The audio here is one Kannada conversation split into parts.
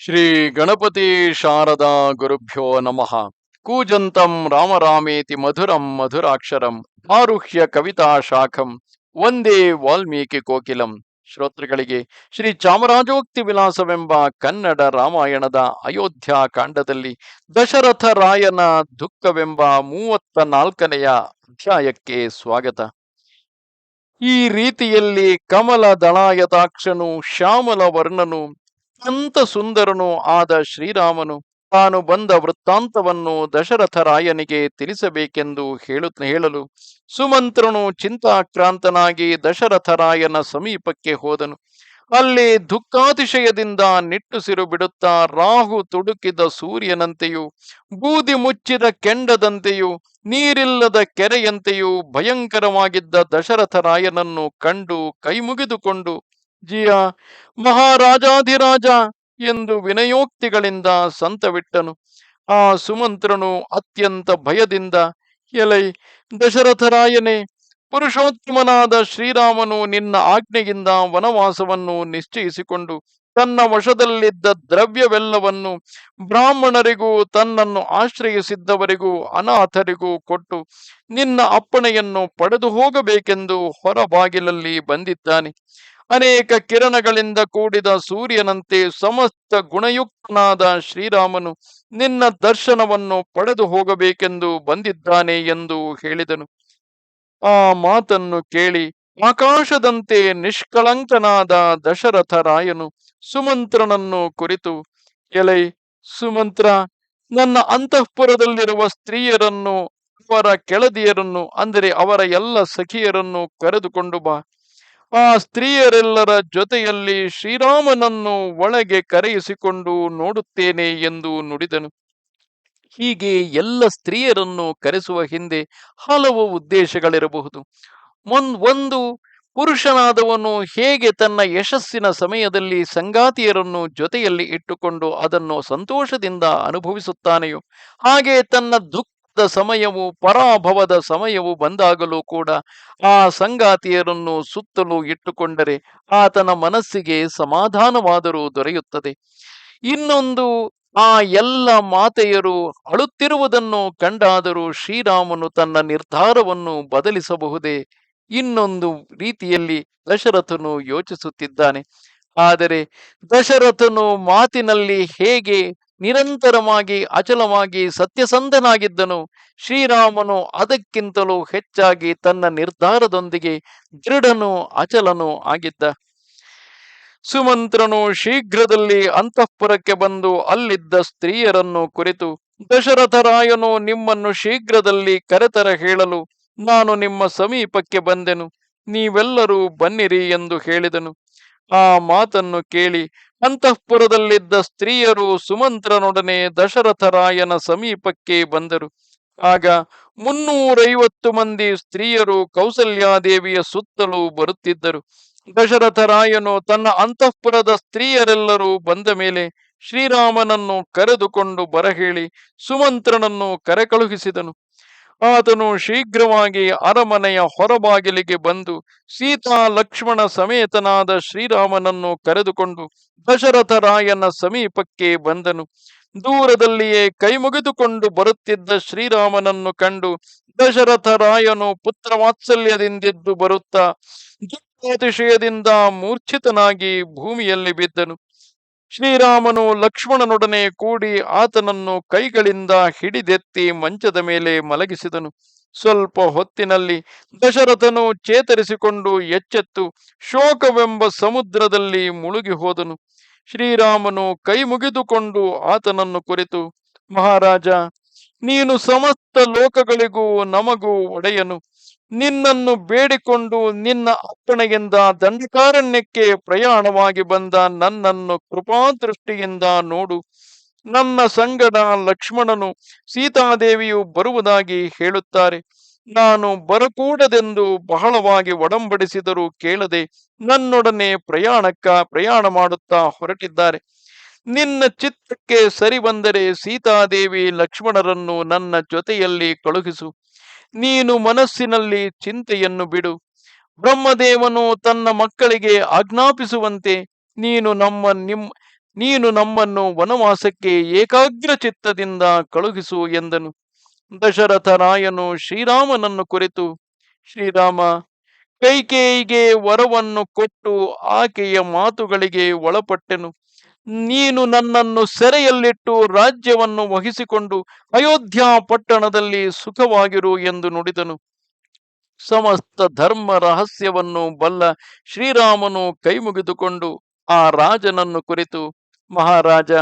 ಶ್ರೀ ಗಣಪತಿ ಶಾರದಾ ಗುರುಭ್ಯೋ ನಮಃ. ಕೂಜಂತಂ ರಾಮರಾಮೇತಿ ಮಧುರಂ ಮಧುರಾಕ್ಷರಂ ಆರುಹ್ಯ ಕವಿತಾ ಶಾಖಂ ಒಂದೇ ವಾಲ್ಮೀಕಿ ಕೋಕಿಲಂ. ಶ್ರೋತೃಗಳಿಗೆ ಶ್ರೀ ಚಾಮರಾಜೋಕ್ತಿ ವಿಲಾಸವೆಂಬ ಕನ್ನಡ ರಾಮಾಯಣದ ಅಯೋಧ್ಯ ಕಾಂಡದಲ್ಲಿ ದಶರಥ ರಾಯನ ದುಃಖವೆಂಬ ಮೂವತ್ತ ನಾಲ್ಕನೆಯ ಅಧ್ಯಾಯಕ್ಕೆ ಸ್ವಾಗತ. ಈ ರೀತಿಯಲ್ಲಿ ಕಮಲ ದಳಾಯತಾಕ್ಷನು ಶ್ಯಾಮಲ ವರ್ಣನು ಅತ್ಯಂತ ಸುಂದರನೂ ಆದ ಶ್ರೀರಾಮನು. ತಾನು ಬಂದ ವೃತ್ತಾಂತವನ್ನು ದಶರಥ ರಾಯನಿಗೆ ತಿಳಿಸಬೇಕೆಂದು ಹೇಳು, ಹೇಳಲು ಸುಮಂತ್ರನು ಚಿಂತಾಕ್ರಾಂತನಾಗಿ ದಶರಥ ರಾಯನ ಸಮೀಪಕ್ಕೆ ಹೋದನು. ಅಲ್ಲಿ ದುಃಖಾತಿಶಯದಿಂದ ನಿಟ್ಟುಸಿರು ಬಿಡುತ್ತಾ ರಾಹು ತುಡುಕಿದ ಸೂರ್ಯನಂತೆಯೂ, ಬೂದಿ ಮುಚ್ಚಿದ ಕೆಂಡದಂತೆಯೂ, ನೀರಿಲ್ಲದ ಕೆರೆಯಂತೆಯೂ ಭಯಂಕರವಾಗಿದ್ದ ದಶರಥ ರಾಯನನ್ನು ಕಂಡು ಕೈಮುಗಿದುಕೊಂಡು ಜಿಯ ಮಹಾರಾಜಾಧಿರಾಜ ಎಂದು ವಿನಯೋಕ್ತಿಗಳಿಂದ ಸಂತವಿಟ್ಟನು. ಆ ಸುಮಂತ್ರನು ಅತ್ಯಂತ ಭಯದಿಂದ, ಎಲೈ ದಶರಥರಾಯನೇ, ಪುರುಷೋತ್ತಮನಾದ ಶ್ರೀರಾಮನು ನಿನ್ನ ಆಜ್ಞೆಯಿಂದ ವನವಾಸವನ್ನು ನಿಶ್ಚಯಿಸಿಕೊಂಡು ತನ್ನ ವಶದಲ್ಲಿದ್ದ ದ್ರವ್ಯವೆಲ್ಲವನ್ನು ಬ್ರಾಹ್ಮಣರಿಗೂ, ತನ್ನನ್ನು ಆಶ್ರಯಿಸಿದ್ದವರಿಗೂ, ಅನಾಥರಿಗೂ ಕೊಟ್ಟು ನಿನ್ನ ಅಪ್ಪಣೆಯನ್ನು ಪಡೆದು ಹೋಗಬೇಕೆಂದು ಹೊರಬಾಗಿಲಲ್ಲಿ ಬಂದಿದ್ದಾನೆ. ಅನೇಕ ಕಿರಣಗಳಿಂದ ಕೂಡಿದ ಸೂರ್ಯನಂತೆ ಸಮಸ್ತ ಗುಣಯುಕ್ತನಾದ ಶ್ರೀರಾಮನು ನಿನ್ನ ದರ್ಶನವನ್ನು ಪಡೆದು ಹೋಗಬೇಕೆಂದು ಬಂದಿದ್ದಾನೆ ಎಂದು ಹೇಳಿದನು. ಆ ಮಾತನ್ನು ಕೇಳಿ ಆಕಾಶದಂತೆ ನಿಷ್ಕಳಂಕನಾದ ದಶರಥ ರಾಯನು ಸುಮಂತ್ರನನ್ನು ಕುರಿತು, ಎಲೈ, ಸುಮಂತ್ರ, ನನ್ನ ಅಂತಃಪುರದಲ್ಲಿರುವ ಸ್ತ್ರೀಯರನ್ನು, ಅವರ ಕೆಳದಿಯರನ್ನು, ಅಂದರೆ ಅವರ ಎಲ್ಲ ಸಖಿಯರನ್ನು ಕರೆದುಕೊಂಡು ಬಾ. ಆ ಸ್ತ್ರೀಯರೆಲ್ಲರ ಜೊತೆಯಲ್ಲಿ ಶ್ರೀರಾಮನನ್ನು ಒಳಗೆ ಕರೆಯಿಸಿಕೊಂಡು ನೋಡುತ್ತೇನೆ ಎಂದು ನುಡಿದನು. ಹೀಗೆ ಎಲ್ಲ ಸ್ತ್ರೀಯರನ್ನು ಕರೆಸುವ ಹಿಂದೆ ಹಲವು ಉದ್ದೇಶಗಳಿರಬಹುದು. ಒಂದು ಪುರುಷನಾದವನು ಹೇಗೆ ತನ್ನ ಯಶಸ್ಸಿನ ಸಮಯದಲ್ಲಿ ಸಂಗಾತಿಯರನ್ನು ಜೊತೆಯಲ್ಲಿ ಇಟ್ಟುಕೊಂಡು ಅದನ್ನು ಸಂತೋಷದಿಂದ ಅನುಭವಿಸುತ್ತಾನೆಯೋ ಹಾಗೆ ತನ್ನ ದುಃಖ ಸಮಯವು, ಪರಾಭವದ ಸಮಯವು ಬಂದಾಗಲೂ ಕೂಡ ಆ ಸಂಗಾತಿಯರನ್ನು ಸುತ್ತಲೂ ಇಟ್ಟುಕೊಂಡರೆ ಆತನ ಮನಸ್ಸಿಗೆ ಸಮಾಧಾನವಾದರೂ ದೊರೆಯುತ್ತದೆ. ಇನ್ನೊಂದು, ಆ ಎಲ್ಲ ಮಾತೆಯರು ಅಳುತ್ತಿರುವುದನ್ನು ಕಂಡಾದರೂ ಶ್ರೀರಾಮನು ತನ್ನ ನಿರ್ಧಾರವನ್ನು ಬದಲಿಸಬಹುದೇ? ಇನ್ನೊಂದು ರೀತಿಯಲ್ಲಿ ದಶರಥನು ಯೋಚಿಸುತ್ತಿದ್ದಾನೆ. ಆದರೆ ದಶರಥನು ಮಾತಿನಲ್ಲಿ ಹೇಗೆ ನಿರಂತರವಾಗಿ, ಅಚಲವಾಗಿ ಸತ್ಯಸಂಧನಾಗಿದ್ದನು. ಶ್ರೀರಾಮನು ಅದಕ್ಕಿಂತಲೂ ಹೆಚ್ಚಾಗಿ ತನ್ನ ನಿರ್ಧಾರದೊಂದಿಗೆ ದೃಢನು ಅಚಲನೂ ಆಗಿದ್ದ. ಸುಮಂತ್ರನು ಶೀಘ್ರದಲ್ಲಿ ಅಂತಃಪುರಕ್ಕೆ ಬಂದು ಅಲ್ಲಿದ್ದ ಸ್ತ್ರೀಯರನ್ನು ಕುರಿತು, ದಶರಥರಾಯನು ನಿಮ್ಮನ್ನು ಶೀಘ್ರದಲ್ಲಿ ಕರೆತರ ಹೇಳಲು ನಾನು ನಿಮ್ಮ ಸಮೀಪಕ್ಕೆ ಬಂದೆನು. ನೀವೆಲ್ಲರೂ ಬನ್ನಿರಿ ಎಂದು ಹೇಳಿದನು. ಆ ಮಾತನ್ನು ಕೇಳಿ ಅಂತಃಪುರದಲ್ಲಿದ್ದ ಸ್ತ್ರೀಯರು ಸುಮಂತ್ರನೊಡನೆ ದಶರಥರಾಯನ ಸಮೀಪಕ್ಕೆ ಬಂದರು. ಆಗ ಮುನ್ನೂರೈವತ್ತು ಮಂದಿ ಸ್ತ್ರೀಯರು ಕೌಸಲ್ಯಾದೇವಿಯ ಸುತ್ತಲೂ ಬರುತ್ತಿದ್ದರು. ದಶರಥರಾಯನು ತನ್ನ ಅಂತಃಪುರದ ಸ್ತ್ರೀಯರೆಲ್ಲರೂ ಬಂದ ಮೇಲೆ ಶ್ರೀರಾಮನನ್ನು ಕರೆದುಕೊಂಡು ಬರಹೇಳಿ ಸುಮಂತ್ರನನ್ನು ಕರೆಕಳುಹಿಸಿದನು ಆತನು ಶೀಘ್ರವಾಗಿ ಅರಮನೆಯ ಹೊರಬಾಗಿಲಿಗೆ ಬಂದು ಸೀತಾ, ಲಕ್ಷ್ಮಣ ಸಮೇತನಾದ ಶ್ರೀರಾಮನನ್ನು ಕರೆದುಕೊಂಡು ದಶರಥರಾಯನ ಸಮೀಪಕ್ಕೆ ಬಂದನು. ದೂರದಲ್ಲಿಯೇ ಕೈಮುಗಿದುಕೊಂಡು ಬರುತ್ತಿದ್ದ ಶ್ರೀರಾಮನನ್ನು ಕಂಡು ದಶರಥರಾಯನು ಪುತ್ರ ವಾತ್ಸಲ್ಯದಿಂದಿದ್ದು ಬರುತ್ತಾ ದುಃಖಾತಿಶಯದಿಂದ ಮೂರ್ಛಿತನಾಗಿ ಭೂಮಿಯಲ್ಲಿ ಬಿದ್ದನು. ಶ್ರೀರಾಮನು ಲಕ್ಷ್ಮಣನೊಡನೆ ಕೂಡಿ ಆತನನ್ನು ಕೈಗಳಿಂದ ಹಿಡಿದೆತ್ತಿ ಮಂಚದ ಮೇಲೆ ಮಲಗಿಸಿದನು. ಸ್ವಲ್ಪ ಹೊತ್ತಿನಲ್ಲಿ ದಶರಥನು ಚೇತರಿಸಿಕೊಂಡು ಎಚ್ಚೆತ್ತು ಶೋಕವೆಂಬ ಸಮುದ್ರದಲ್ಲಿ ಮುಳುಗಿ ಹೋದನು. ಶ್ರೀರಾಮನು ಕೈ ಮುಗಿದುಕೊಂಡು ಆತನನ್ನು ಕುರಿತು, ಮಹಾರಾಜ, ನೀನು ಸಮಸ್ತ ಲೋಕಗಳಿಗೂ ನಮಗೂ ಒಡೆಯನು. ನಿನ್ನನ್ನು ಬೇಡಿಕೊಂಡು ನಿನ್ನ ಅಪ್ಪಣೆಯಿಂದ ದಂಡಕಾರಣ್ಯಕ್ಕೆ ಪ್ರಯಾಣವಾಗಿ ಬಂದ ನನ್ನನ್ನು ಕೃಪಾ ದೃಷ್ಟಿಯಿಂದ ನೋಡು. ನನ್ನ ಸಂಗಡ ಲಕ್ಷ್ಮಣನು ಸೀತಾದೇವಿಯು ಬರುವುದಾಗಿ ಹೇಳುತ್ತಾರೆ. ನಾನು ಬರಕೂಡದೆಂದು ಬಹಳವಾಗಿ ಒಡಂಬಡಿಸಿದರೂ ಕೇಳದೆ ನನ್ನೊಡನೆ ಪ್ರಯಾಣಕ್ಕ ಪ್ರಯಾಣ ಮಾಡುತ್ತಾ ಹೊರಟಿದ್ದಾರೆ. ನಿನ್ನ ಚಿತ್ತಕ್ಕೆ ಸರಿ ಬಂದರೆ ಸೀತಾದೇವಿ ಲಕ್ಷ್ಮಣರನ್ನು ನನ್ನ ಜೊತೆಯಲ್ಲಿ ಕಳುಹಿಸು. ನೀನು ಮನಸ್ಸಿನಲ್ಲಿ ಚಿಂತೆಯನ್ನು ಬಿಡು. ಬ್ರಹ್ಮದೇವನು ತನ್ನ ಮಕ್ಕಳಿಗೆ ಆಜ್ಞಾಪಿಸುವಂತೆ ನೀನು ನಮ್ಮ ನಿಮ್, ನೀನು ನಮ್ಮನ್ನು ವನವಾಸಕ್ಕೆ ಏಕಾಗ್ರ ಚಿತ್ತದಿಂದ ಕಳುಹಿಸು ಎಂದನು. ದಶರಥ ರಾಯನು ಶ್ರೀರಾಮನನ್ನು ಕುರಿತು, ಶ್ರೀರಾಮ, ಕೈಕೇಯಿಗೆ ವರವನ್ನು ಕೊಟ್ಟು ಆಕೆಯ ಮಾತುಗಳಿಗೆ ಒಳಪಟ್ಟೆನು. ನೀನು ನನ್ನನ್ನು ಸೆರೆಯಲ್ಲಿಟ್ಟು ರಾಜ್ಯವನ್ನು ವಹಿಸಿಕೊಂಡು ಅಯೋಧ್ಯ ಪಟ್ಟಣದಲ್ಲಿ ಸುಖವಾಗಿರು ಎಂದು ನುಡಿದನು. ಸಮಸ್ತ ಧರ್ಮ ರಹಸ್ಯವನ್ನು ಬಲ್ಲ ಶ್ರೀರಾಮನು ಕೈಮುಗಿದುಕೊಂಡು ಆ ರಾಜನನ್ನು ಕುರಿತು, ಮಹಾರಾಜ,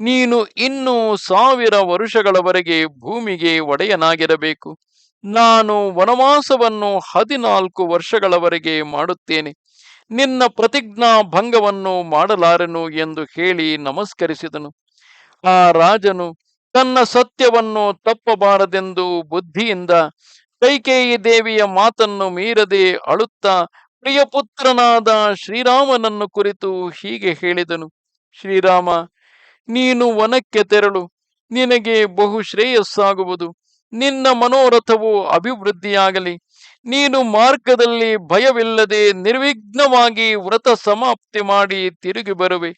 ನೀನು ಇನ್ನೂ ಸಾವಿರ ವರುಷಗಳವರೆಗೆ ಭೂಮಿಗೆ ಒಡೆಯನಾಗಿರಬೇಕು. ನಾನು ವನವಾಸವನ್ನು ಹದಿನಾಲ್ಕು ವರ್ಷಗಳವರೆಗೆ ಮಾಡುತ್ತೇನೆ. ನಿನ್ನ ಪ್ರತಿಜ್ಞಾ ಭಂಗವನ್ನು ಮಾಡಲಾರೆನು ಎಂದು ಹೇಳಿ ನಮಸ್ಕರಿಸಿದನು. ಆ ರಾಜನು ತನ್ನ ಸತ್ಯವನ್ನು ತಪ್ಪಬಾರದೆಂದು ಬುದ್ಧಿಯಿಂದ ಕೈಕೇಯಿ ದೇವಿಯ ಮಾತನ್ನು ಮೀರದೆ ಅಳುತ್ತಾ ಪ್ರಿಯಪುತ್ರನಾದ ಶ್ರೀರಾಮನನ್ನು ಕುರಿತು ಹೀಗೆ ಹೇಳಿದನು. ಶ್ರೀರಾಮ, ನೀನು ವನಕ್ಕೆ ತೆರಳು. ನಿನಗೆ ಬಹು ಶ್ರೇಯಸ್ಸಾಗುವುದು ನಿನ್ನ ಮನೋರಥವು ಅಭಿವೃದ್ಧಿಯಾಗಲಿ. ನೀನು ಮಾರ್ಗದಲ್ಲಿ ಭಯವಿಲ್ಲದೆ ನಿರ್ವಿಘ್ನವಾಗಿ ವ್ರತ ಸಮಾಪ್ತಿ ಮಾಡಿ ತಿರುಗಿ ಬರುವೆ.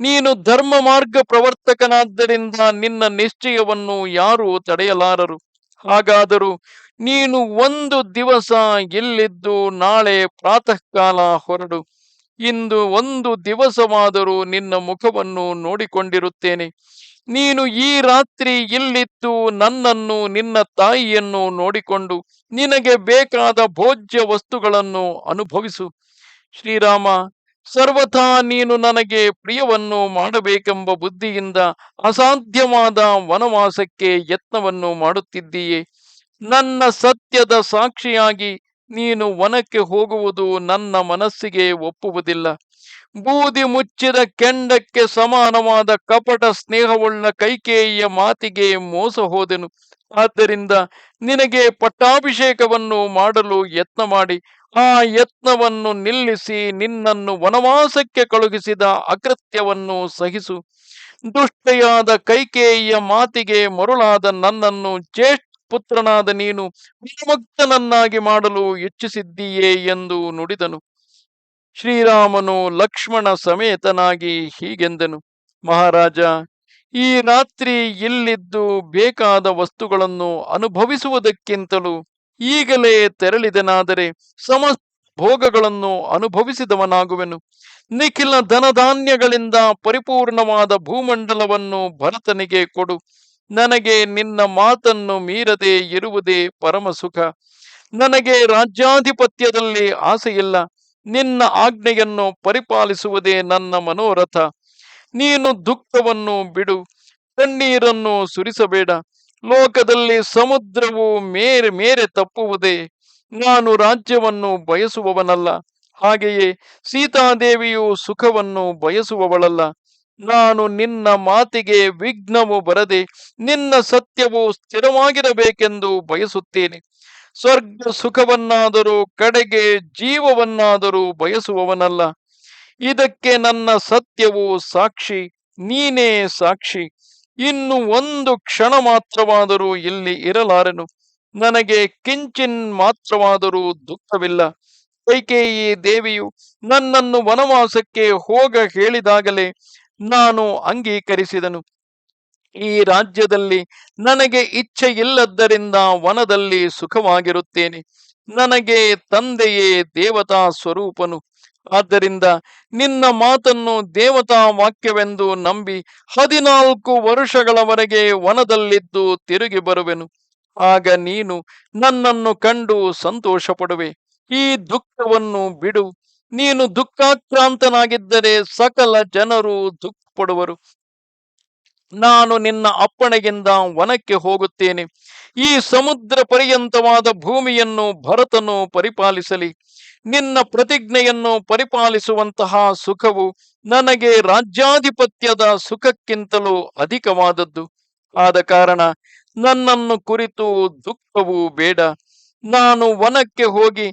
ನೀನು ಧರ್ಮ ಮಾರ್ಗ ಪ್ರವರ್ತಕನಾದ್ದರಿಂದ ನಿನ್ನ ನಿಶ್ಚಯವನ್ನು ಯಾರೂ ತಡೆಯಲಾರರು. ಹಾಗಾದರೂ ನೀನು ಒಂದು ದಿವಸ ಎಲ್ಲಿದ್ದು ನಾಳೆ ಪ್ರಾತಃ ಕಾಲ ಹೊರಡು. ಇಂದು ಒಂದು ದಿವಸವಾದರೂ ನಿನ್ನ ಮುಖವನ್ನು ನೋಡಿಕೊಂಡಿರುತ್ತೇನೆ. ನೀನು ಈ ರಾತ್ರಿ ಇಲ್ಲಿತ್ತು ನನ್ನನ್ನು ನಿನ್ನ ತಾಯಿಯನ್ನು ನೋಡಿಕೊಂಡು ನಿನಗೆ ಬೇಕಾದ ಭೋಜ್ಯ ವಸ್ತುಗಳನ್ನು ಅನುಭವಿಸು. ಶ್ರೀರಾಮ, ಸರ್ವಥಾ ನೀನು ನನಗೆ ಪ್ರಿಯವನ್ನು ಮಾಡಬೇಕೆಂಬ ಬುದ್ಧಿಯಿಂದ ಅಸಾಧ್ಯವಾದ ವನವಾಸಕ್ಕೆ ಯತ್ನವನ್ನು ಮಾಡುತ್ತಿದ್ದೀಯೇ. ನನ್ನ ಸತ್ಯದ ಸಾಕ್ಷಿಯಾಗಿ ನೀನು ವನಕ್ಕೆ ಹೋಗುವುದು ನನ್ನ ಮನಸ್ಸಿಗೆ ಒಪ್ಪುವುದಿಲ್ಲ. ಬೂದಿ ಮುಚ್ಚಿದ ಕೆಂಡಕ್ಕೆ ಸಮಾನವಾದ ಕಪಟ ಸ್ನೇಹವುಳ್ಳ ಕೈಕೇಯಿಯ ಮಾತಿಗೆ ಮೋಸ ಹೋದೆನು. ಆದ್ದರಿಂದ ನಿನಗೆ ಪಟ್ಟಾಭಿಷೇಕವನ್ನು ಮಾಡಲು ಯತ್ನ ಮಾಡಿ. ಆ ಯತ್ನವನ್ನು ನಿಲ್ಲಿಸಿ ನಿನ್ನನ್ನು ವನವಾಸಕ್ಕೆ ಕಳುಹಿಸಿದ ಅಕೃತ್ಯವನ್ನು ಸಹಿಸು. ದುಷ್ಟೆಯಾದ ಕೈಕೇಯಿಯ ಮಾತಿಗೆ ಮರುಳಾದ ನನ್ನನ್ನು ಜ್ಯೇಷ್ಠ ಪುತ್ರನಾದ ನೀನು ವಿಮುಕ್ತನನ್ನಾಗಿ ಮಾಡಲು ಇಚ್ಛಿಸಿದ್ದೀಯೇ ಎಂದು ನುಡಿದನು. ಶ್ರೀರಾಮನು ಲಕ್ಷ್ಮಣ ಸಮೇತನಾಗಿ ಹೀಗೆಂದನು. ಮಹಾರಾಜ, ಈ ರಾತ್ರಿ ಇಲ್ಲಿದ್ದು ಬೇಕಾದ ವಸ್ತುಗಳನ್ನು ಅನುಭವಿಸುವುದಕ್ಕಿಂತಲೂ ಈಗಲೇ ತೆರಳಿದನಾದರೆ ಸಮಸ್ತ ಭೋಗಗಳನ್ನು ಅನುಭವಿಸಿದವನಾಗುವೆನು. ನಿಖಿಲ ಧನಧಾನ್ಯಗಳಿಂದ ಪರಿಪೂರ್ಣವಾದ ಭೂಮಂಡಲವನ್ನು ಭರತನಿಗೆ ಕೊಡು. ನನಗೆ ನಿನ್ನ ಮಾತನ್ನು ಮೀರದೆ ಇರುವುದೇ ಪರಮ ಸುಖ ನನಗೆ ರಾಜ್ಯಾಧಿಪತ್ಯದಲ್ಲಿ ಆಸೆಯಿಲ್ಲ. ನಿನ್ನ ಆಜ್ಞೆಯನ್ನು ಪರಿಪಾಲಿಸುವುದೇ ನನ್ನ ಮನೋರಥ. ನೀನು ದುಃಖವನ್ನು ಬಿಡು. ತಣ್ಣೀರನ್ನು ಸುರಿಸಬೇಡ. ಲೋಕದಲ್ಲಿ ಸಮುದ್ರವು ಮೇರೆ ಮೇರೆ ತಪ್ಪುವುದೇ. ನಾನು ರಾಜ್ಯವನ್ನು ಬಯಸುವವನಲ್ಲ. ಹಾಗೆಯೇ ಸೀತಾದೇವಿಯು ಸುಖವನ್ನು ಬಯಸುವವಳಲ್ಲ. ನಾನು ನಿನ್ನ ಮಾತಿಗೆ ವಿಘ್ನವು ಬರದೆ ನಿನ್ನ ಸತ್ಯವು ಸ್ಥಿರವಾಗಿರಬೇಕೆಂದು ಬಯಸುತ್ತೇನೆ. ಸ್ವರ್ಗ ಸುಖವನ್ನಾದರೂ ಕಡೆಗೆ ಜೀವವನ್ನಾದರೂ ಬಯಸುವವನಲ್ಲ. ಇದಕ್ಕೆ ನನ್ನ ಸತ್ಯವು ಸಾಕ್ಷಿ, ನೀನೇ ಸಾಕ್ಷಿ. ಇನ್ನು ಒಂದು ಕ್ಷಣ ಮಾತ್ರವಾದರೂ ಇಲ್ಲಿ ಇರಲಾರೆನು. ನನಗೆ ಕಿಂಚಿನ್ ಮಾತ್ರವಾದರೂ ದುಃಖವಿಲ್ಲ. ಕೈಕೇಯಿ ದೇವಿಯು ನನ್ನನ್ನು ವನವಾಸಕ್ಕೆ ಹೋಗ ಹೇಳಿದಾಗಲೇ ನಾನು ಅಂಗೀಕರಿಸಿದನು. ಈ ರಾಜ್ಯದಲ್ಲಿ ನನಗೆ ಇಚ್ಛೆ ಇಲ್ಲದ್ದರಿಂದ ವನದಲ್ಲಿ ಸುಖವಾಗಿರುತ್ತೇನೆ. ನನಗೆ ತಂದೆಯೇ ದೇವತಾ ಸ್ವರೂಪನು. ಆದ್ದರಿಂದ ನಿನ್ನ ಮಾತನ್ನು ದೇವತಾ ವಾಕ್ಯವೆಂದು ನಂಬಿ ಹದಿನಾಲ್ಕು ವರುಷಗಳವರೆಗೆ ವನದಲ್ಲಿದ್ದು ತಿರುಗಿ ಬರುವೆನು. ಆಗ ನೀನು ನನ್ನನ್ನು ಕಂಡು ಸಂತೋಷ ಪಡುವೆ ಈ ದುಃಖವನ್ನು ಬಿಡು. ನೀನು ದುಃಖಾಕ್ರಾಂತನಾಗಿದ್ದರೆ ಸಕಲ ಜನರು ದುಃಖ ಪಡುವರು ನಾನು ನಿನ್ನ ಅಪ್ಪಣೆಗಿಂದ ವನಕ್ಕೆ ಹೋಗುತ್ತೇನೆ. ಈ ಸಮುದ್ರ ಪರ್ಯಂತವಾದ ಭೂಮಿಯನ್ನು ಭರತನು ಪರಿಪಾಲಿಸಲಿ. ನಿನ್ನ ಪ್ರತಿಜ್ಞೆಯನ್ನು ಪರಿಪಾಲಿಸುವಂತಹ ಸುಖವು ನನಗೆ ರಾಜ್ಯಾಧಿಪತ್ಯದ ಸುಖಕ್ಕಿಂತಲೂ ಅಧಿಕವಾದದ್ದು. ಆದ ಕಾರಣ ನನ್ನನ್ನು ಕುರಿತು ದುಃಖವೂ ಬೇಡ. ನಾನು ವನಕ್ಕೆ ಹೋಗಿ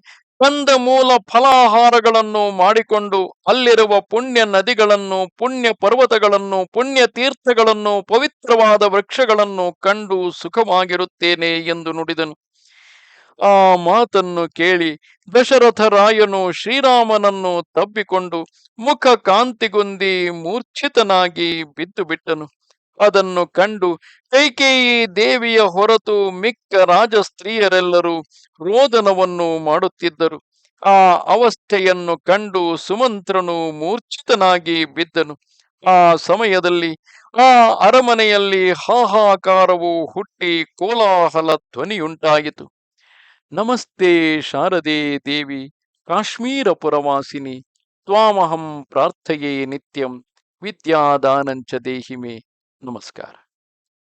ಕಂದ ಮೂಲ ಫಲಾಹಾರಗಳನ್ನು ಮಾಡಿಕೊಂಡು ಅಲ್ಲಿರುವ ಪುಣ್ಯ ನದಿಗಳನ್ನು, ಪುಣ್ಯ ಪರ್ವತಗಳನ್ನು, ಪುಣ್ಯ ತೀರ್ಥಗಳನ್ನು, ಪವಿತ್ರವಾದ ವೃಕ್ಷಗಳನ್ನು ಕಂಡು ಸುಖವಾಗಿರುತ್ತೇನೆ ಎಂದು ನುಡಿದನು. ಆ ಮಾತನ್ನು ಕೇಳಿ ದಶರಥರಾಯನು ಶ್ರೀರಾಮನನ್ನು ತಬ್ಬಿಕೊಂಡು ಮುಖ ಕಾಂತಿಗೊಂದಿ ಮೂರ್ಛಿತನಾಗಿ ಬಿದ್ದು ಬಿಟ್ಟನು ಅದನ್ನು ಕಂಡು ಕೈಕೇಯಿ ದೇವಿಯ ಹೊರತು ಮಿಕ್ಕ ರಾಜ ಸ್ತ್ರೀಯರೆಲ್ಲರೂ ರೋದನವನ್ನು ಮಾಡುತ್ತಿದ್ದರು. ಆ ಅವಸ್ಥೆಯನ್ನು ಕಂಡು ಸುಮಂತ್ರನು ಮೂರ್ಛಿತನಾಗಿ ಬಿದ್ದನು. ಆ ಸಮಯದಲ್ಲಿ ಆ ಅರಮನೆಯಲ್ಲಿ ಹಾಹಾಕಾರವು ಹುಟ್ಟಿ ಕೋಲಾಹಲ ಧ್ವನಿಯುಂಟಾಯಿತು. ನಮಸ್ತೆ ಶಾರದೆ ದೇವಿ, ಕಾಶ್ಮೀರ ಪುರವಾಸಿನಿ, ತ್ವಾಮಹಂ ಪ್ರಾರ್ಥಯೇ ನಿತ್ಯಂ, ವಿದ್ಯಾದಾನಂಚ ದೇಹಿಮೆ. Namaskar.